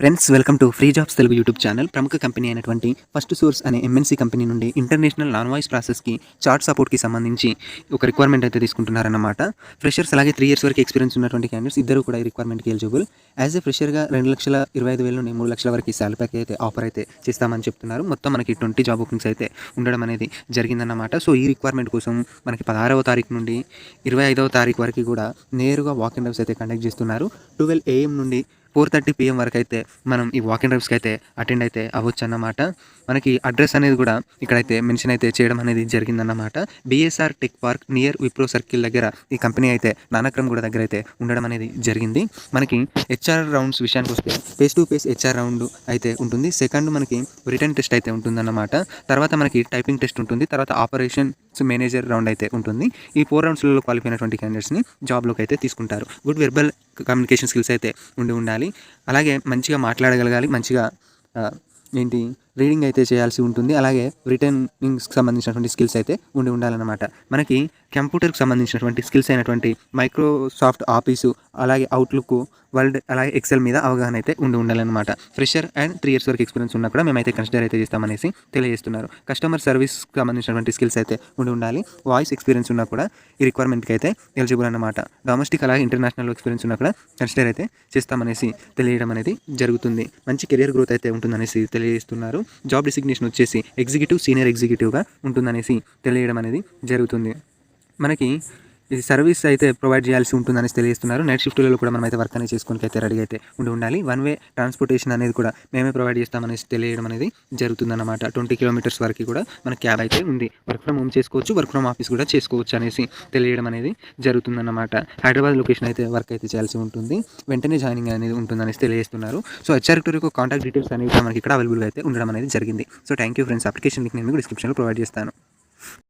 Friends welcome to free jobs Telugu YouTube channel ప్రముఖ company అయినటువంటి first source అనే MNC company నుండి international non voice ప్రాసెస్కి chat సపోర్ట్కి సంబంధించి ఒక రిక్వైర్మెంట్ అయితే తీసుకుంటున్నారన్నమాట. ఫ్రెషర్స్ అలాగే త్రీ ఇయర్స్ వరకు ఎక్స్పీరియన్స్ ఉన్నటువంటి క్యాండిడేట్స్ ఇద్దరు కూడా ఈ రిక్వైర్మెంట్కి ఎలిజిబుల్ యాజ్ ఎ ఫ్రెషర్గా రెండు లక్షల ఇరవై ఐదు వేల నుండి మూడు లక్షల వరకు శాలరీ ప్యాక్ అయితే ఆఫర్ అయితే చేస్తామని చెప్తున్నారు. మొత్తం మనకి ట్వంటీ జాబ్ ఓపెనింగ్స్ అయితే ఉండడం అనేది జరిగిందన్నమాట. సో ఈ రిక్వైర్మెంట్ కోసం మనకి పదహారవ తారీఖు నుండి ఇరవై ఐదవ తారీఖు వరకు కూడా నేరుగా వాక్ ఇన్ అయితే కండక్ట్ చేస్తున్నారు. ట్వెల్వ్ ఏఎం నుండి ఫోర్ థర్టీ పిఎం వరకు అయితే మనం ఈ వాక్ ఇన్ డ్రైవ్స్కి అయితే అటెండ్ అయితే అవ్వచ్చు అన్నమాట మనకి అడ్రస్ అనేది కూడా ఇక్కడైతే మెన్షన్ అయితే చేయడం అనేది జరిగిందన్నమాట. BSR tech park near Wipro circle దగ్గర ఈ కంపెనీ అయితే నానక్రమ్ కూడా దగ్గర అయితే ఉండడం అనేది జరిగింది. మనకి హెచ్ఆర్ రౌండ్స్ విషయానికి వస్తే face to face HR round అయితే ఉంటుంది. సెకండ్ మనకి రిటర్న్ టెస్ట్ అయితే ఉంటుందన్నమాట. తర్వాత మనకి టైపింగ్ టెస్ట్ ఉంటుంది. తర్వాత ఆపరేషన్ మేనేజర్ రౌండ్ అయితే ఉంటుంది. ఈ ఫోర్ రౌండ్స్లో క్వాలిఫై అయినటువంటి క్యాండిడేట్స్ని జాబ్లోకి అయితే తీసుకుంటారు. గుడ్ వెర్బల్ కమ్యూనికేషన్ స్కిల్స్ అయితే ఉండి ఉండాలి. అలాగే మంచిగా మాట్లాడగలగాలి మంచిగా ఏంటి రీడింగ్ అయితే చేయాల్సి ఉంటుంది. అలాగే రిటర్నింగ్స్కి సంబంధించినటువంటి స్కిల్స్ అయితే ఉండి ఉండాలన్నమాట. మనకి కంప్యూటర్కి సంబంధించినటువంటి స్కిల్స్ అయినటువంటి మైక్రోసాఫ్ట్ ఆఫీసు అలాగే అవుట్లుక్ వరల్డ్ అలాగే ఎక్సెల్ మీద అవగాహన అయితే ఉండి ఉండాలన్నమాట. ఫ్రెషర్ అండ్ త్రీ ఇయర్స్ వరకు ఎక్స్పీరియన్స్ ఉన్నా కూడా మేమైతే కన్సిడర్ అయితే చేస్తామనేసి తెలియజేస్తున్నారు. కస్టమర్ సర్వీస్కి సంబంధించినటువంటి స్కిల్స్ అయితే ఉండి ఉండాలి. వాయిస్ ఎక్స్పీరియన్స్ ఉన్నా కూడా ఈ రిక్వైర్మెంట్కి అయితే ఎలిజిబుల్ అన్నమాట. డొమెస్టిక్ అలాగే ఇంటర్నేషనల్ ఎక్స్పీరియన్స్ ఉన్నా కూడా కన్సిడర్ అయితే చేస్తామనేసి తెలియడం అనేది జరుగుతుంది. మంచి కెరియర్ గ్రోత్ అయితే ఉంటుందనేసి తెలియజేస్తున్నారు. జాబ్ డిసిగ్నేషన్ వచ్చేసి ఎగ్జిక్యూటివ్ సీనియర్ ఎగ్జిక్యూటివ్గా ఉంటుందనేసి తెలియడం అనేది జరుగుతుంది. మనకి ఇది సర్వీస్ అయితే ప్రొవైడ్ చేయాల్సి ఉంటుందని తెలియజేస్తున్నారు. నైట్ షిఫ్ట్లలో కూడా మనం అయితే వర్క్ అనేది చేసుకొని అయితే రెడీ అయితే ఉండి ఉండాలి. వన్ వే ట్రాన్స్పోర్టేషన్ అనేది కూడా మేమే ప్రొవైడ్ చేస్తామని తెలియడం అనేది జరుగుతుందన్నమాట. ట్వంటీ కిలోమీటర్స్ వరకు కూడా మన క్యాబ్ అయితే ఉంది. వర్క్ ఫ్రమ్ హోమ్ చేసుకోవచ్చు వర్క్ ఫ్రమ్ ఆఫీస్ కూడా చేసుకోవచ్చు అనేసి తెలియడం అనేది జరుగుతుందన్నమాట. హైదరాబాద్ లొకేషన్ అయితే వర్క్ అయితే చేయాల్సి ఉంటుంది. వెంటనే జాయినింగ్ అనేది ఉంటుందని తెలియజేస్తున్నారు. సో హెచ్ఆర్టర్ యొక్క కాంటాక్ట్ డీటెయిల్స్ అనేవి మనకి ఇక్కడ అవైలబుల్గా అయితే ఉండడం అనేది జరిగింది. So thank you friends application link నేను డిస్క్రిప్షన్లో ప్రొవైడ్ చేస్తాను.